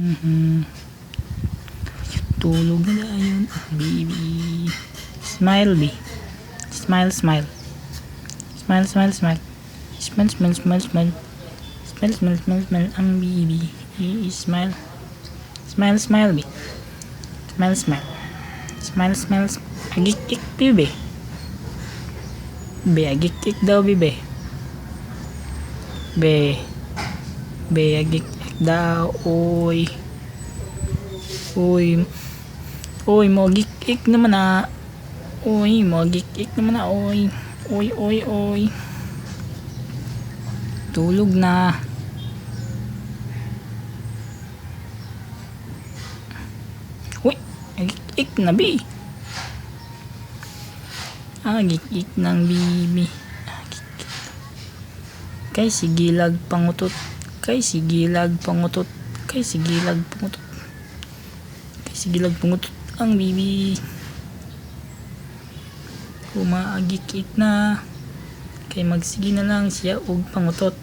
Mhm. Tulog na yun, baby. Smile, be. Smile, smile. Smile, smile, smile. Smile, smile, smile, smile. Smile, smile, smile, smile. Ang baby. Smile. Smile, smile, be. Smile, smile. Smile, smile, smile. Agik-ik, baby. Be, agik-ik daw, baby. Be. Be, agik-ik daw. Uy. Uy. Uy, mo agik-ik naman ah. Uy, mo agik-ik naman ah. Uy. Uy, uy, uy. Tulog na. Uy, agik-ik na, be. Agik-ik ng bibi. Agik-ik. Kay sigilag pangutot. Kay sigilag pangutot. Kay sigilag pangutot. Kay sigilag pangutot ang bibi. Kumaagik-ik na. Kay magsigi na lang siya og pangutot.